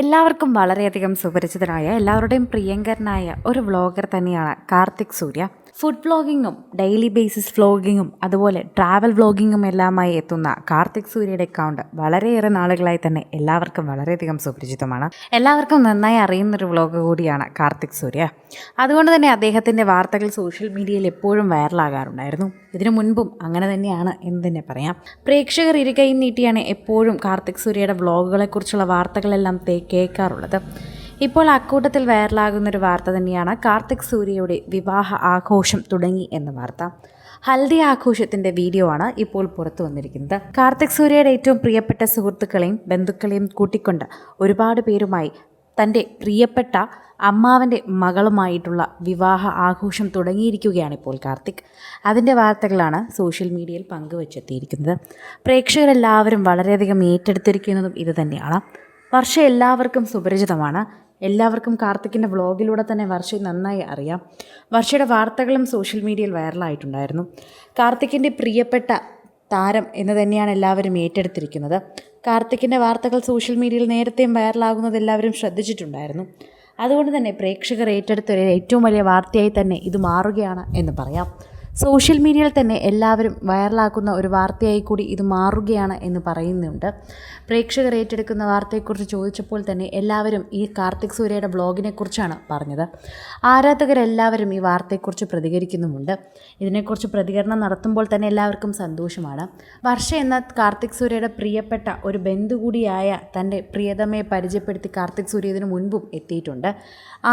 എല്ലാവർക്കും വളരെയധികം സുപരിചിതനായ എല്ലാവരുടെയും പ്രിയങ്കരനായ ഒരു വ്ളോഗർ തന്നെയാണ് കാർത്തിക് സൂര്യ. ഫുഡ് വ്ളോഗിങ്ങും ഡെയിലി ബേസിസ് വ്ളോഗിങ്ങും അതുപോലെ ട്രാവൽ വ്ളോഗിങ്ങും എല്ലാമായി എത്തുന്ന കാർത്തിക് സൂര്യയുടെ അക്കൗണ്ട് വളരെയേറെ നാളുകളായി തന്നെ എല്ലാവർക്കും വളരെയധികം സുപരിചിതമാണ്. എല്ലാവർക്കും നന്നായി അറിയുന്നൊരു വ്ളോഗ് കൂടിയാണ് കാർത്തിക് സൂര്യ. അതുകൊണ്ട് തന്നെ അദ്ദേഹത്തിന്റെ വാർത്തകൾ സോഷ്യൽ മീഡിയയിൽ എപ്പോഴും വൈറലാകാറുണ്ടായിരുന്നു ഇതിനു മുൻപും അങ്ങനെ തന്നെയാണ് എന്ന് തന്നെ പറയാം. പ്രേക്ഷകർ ഇരുകൈ നീട്ടിയാണ് എപ്പോഴും കാർത്തിക് സൂര്യയുടെ വ്ളോഗുകളെക്കുറിച്ചുള്ള വാർത്തകളെല്ലാം കേൾക്കാറുള്ളത്. ഇപ്പോൾ അക്കൂട്ടത്തിൽ വൈറലാകുന്ന ഒരു വാർത്ത തന്നെയാണ് കാർത്തിക് സൂര്യയുടെ വിവാഹ ആഘോഷം തുടങ്ങി എന്ന വാർത്ത. ഹൽദി ആഘോഷത്തിന്റെ വീഡിയോ ആണ് ഇപ്പോൾ പുറത്തു വന്നിരിക്കുന്നത്. കാർത്തിക് സൂര്യയുടെ ഏറ്റവും പ്രിയപ്പെട്ട സുഹൃത്തുക്കളെയും ബന്ധുക്കളെയും കൂട്ടിക്കൊണ്ട് ഒരുപാട് പേരുമായി തന്റെ പ്രിയപ്പെട്ട അമ്മാവന്റെ മകളുമായിട്ടുള്ള വിവാഹ ആഘോഷം തുടങ്ങിയിരിക്കുകയാണ് ഇപ്പോൾ കാർത്തിക്. അതിന്റെ വാർത്തകളാണ് സോഷ്യൽ മീഡിയയിൽ പങ്കുവച്ചെത്തിയിരിക്കുന്നത്. പ്രേക്ഷകരെല്ലാവരും വളരെയധികം ഏറ്റെടുത്തിരിക്കുന്നതും ഇത് തന്നെയാണ്. വർഷ എല്ലാവർക്കും സുപരിചിതമാണ്. എല്ലാവർക്കും കാർത്തിക്കിന്റെ വ്ളോഗിലൂടെ തന്നെ വർഷയെ നന്നായി അറിയാം. വർഷയുടെ വാർത്തകളും സോഷ്യൽ മീഡിയയിൽ വൈറലായിട്ടുണ്ടായിരുന്നു. കാർത്തിക്കിന്റെ പ്രിയപ്പെട്ട താരം എന്ന് തന്നെയാണ് എല്ലാവരും ഏറ്റെടുത്തിരിക്കുന്നത്. കാർത്തിക്കിന്റെ വാർത്തകൾ സോഷ്യൽ മീഡിയയിൽ നേരത്തെയും വൈറലാകുന്നത് എല്ലാവരും ശ്രദ്ധിച്ചിട്ടുണ്ടായിരുന്നു. അതുകൊണ്ട് തന്നെ പ്രേക്ഷകർ ഏറ്റെടുത്ത ഏറ്റവും വലിയ വാർത്തയായി തന്നെ ഇത് മാറുകയാണ് എന്ന് പറയാം. സോഷ്യൽ മീഡിയയിൽ തന്നെ എല്ലാവരും വൈറലാക്കുന്ന ഒരു വാർത്തയായി കൂടി ഇത് മാറുകയാണ് എന്ന് പറയുന്നുണ്ട്. പ്രേക്ഷകർ ഏറ്റെടുക്കുന്ന വാർത്തയെക്കുറിച്ച് ചോദിച്ചപ്പോൾ തന്നെ എല്ലാവരും ഈ കാർത്തിക് സൂര്യയുടെ ബ്ലോഗിനെക്കുറിച്ചാണ് പറഞ്ഞത്. ആരാധകരെല്ലാവരും ഈ വാർത്തയെക്കുറിച്ച് പ്രതികരിക്കുന്നുമുണ്ട്. ഇതിനെക്കുറിച്ച് പ്രതികരണം നടത്തുമ്പോൾ തന്നെ എല്ലാവർക്കും സന്തോഷമാണ്. വർഷ എന്ന കാർത്തിക് സൂര്യയുടെ പ്രിയപ്പെട്ട ഒരു ബന്ധു കൂടിയായ തന്റെ പ്രിയതമയെ പരിചയപ്പെടുത്തി കാർത്തിക് സൂര്യ ഇതിനു മുൻപും എത്തിയിട്ടുണ്ട്.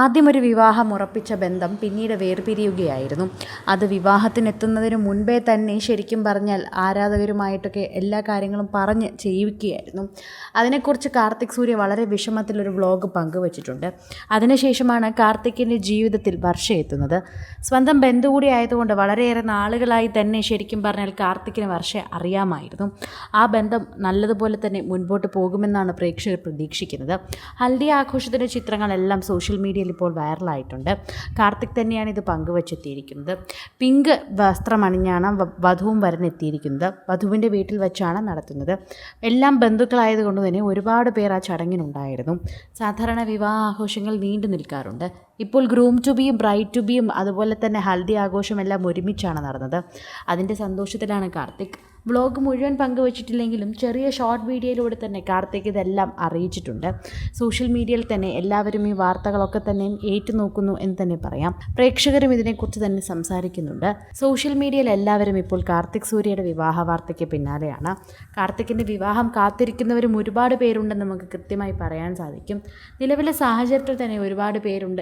ആദ്യം ഒരു വിവാഹം ഉറപ്പിച്ച ബന്ധം പിന്നീട് വേർപിരിയുകയായിരുന്നു. അത് വിവാഹത്തിനെത്തുന്നതിന് മുൻപേ തന്നെ ശരിക്കും പറഞ്ഞാൽ ആരാധകരുമായിട്ടൊക്കെ എല്ലാ കാര്യങ്ങളും പറഞ്ഞ് ചെയ്യിക്കുകയായിരുന്നു. അതിനെക്കുറിച്ച് കാർത്തിക് സൂര്യ വളരെ വിഷമത്തിലൊരു വ്ളോഗ് പങ്കുവച്ചിട്ടുണ്ട്. അതിനുശേഷമാണ് കാർത്തിക്കിന്റെ ജീവിതത്തിൽ വർഷ എത്തുന്നത് സ്വന്തം ബന്ധു കൂടി ആയതുകൊണ്ട് വളരെയേറെ നാളുകളായി തന്നെ ശരിക്കും പറഞ്ഞാൽ കാർത്തിക്കിന് വർഷ അറിയാമായിരുന്നു. ആ ബന്ധം നല്ലതുപോലെ തന്നെ മുൻപോട്ട് പോകുമെന്നാണ് പ്രേക്ഷകർ പ്രതീക്ഷിക്കുന്നത്. ഹൽദി ആഘോഷത്തിന്റെ ചിത്രങ്ങളെല്ലാം സോഷ്യൽ മീഡിയയിൽ ഇപ്പോൾ വൈറലായിട്ടുണ്ട്. കാർത്തിക് തന്നെയാണ് ഇത് പങ്കുവച്ചെത്തിയിരിക്കുന്നത്. പിങ്ക് വസ്ത്രമണിഞ്ഞാണ് വധുവും വരനെത്തിയിരിക്കുന്നത് വധുവിന്റെ വീട്ടിൽ വെച്ചാണ് നടത്തുന്നത്. എല്ലാം ബന്ധുക്കളായതുകൊണ്ട് തന്നെ ഒരുപാട് പേർ ആ ചടങ്ങിനുണ്ടായിരുന്നു. സാധാരണ വിവാഹ ആഘോഷങ്ങൾ നീണ്ടു നിൽക്കാറുണ്ട്. ഇപ്പോൾ ഗ്രൂം ടു ബിയും ബ്രൈറ്റ് ടു ബിയും അതുപോലെ തന്നെ ഹൽദി ആഘോഷം എല്ലാം ഒരുമിച്ചാണ് നടന്നത്. അതിന്റെ സന്തോഷത്തിലാണ് കാർത്തിക്. വ്ളോഗ് മുഴുവൻ പങ്കുവച്ചിട്ടില്ലെങ്കിലും ചെറിയ ഷോർട്ട് വീഡിയോയിലൂടെ തന്നെ കാർത്തിക് ഇതെല്ലാം അറിയിച്ചിട്ടുണ്ട്. സോഷ്യൽ മീഡിയയിൽ തന്നെ എല്ലാവരും ഈ വാർത്തകളൊക്കെ തന്നെ ഏറ്റുനോക്കുന്നു എന്ന് തന്നെ പറയാം. പ്രേക്ഷകരും ഇതിനെക്കുറിച്ച് തന്നെ സംസാരിക്കുന്നുണ്ട്. സോഷ്യൽ മീഡിയയിൽ എല്ലാവരും ഇപ്പോൾ കാർത്തിക് സൂര്യയുടെ വിവാഹ വാർത്തയ്ക്ക് പിന്നാലെയാണ്. കാർത്തിക്കിന്റെ വിവാഹം കാത്തിരിക്കുന്നവരും ഒരുപാട് പേരുണ്ടെന്ന് നമുക്ക് കൃത്യമായി പറയാൻ സാധിക്കും. നിലവിലെ സാഹചര്യത്തിൽ തന്നെ ഒരുപാട് പേരുണ്ട്.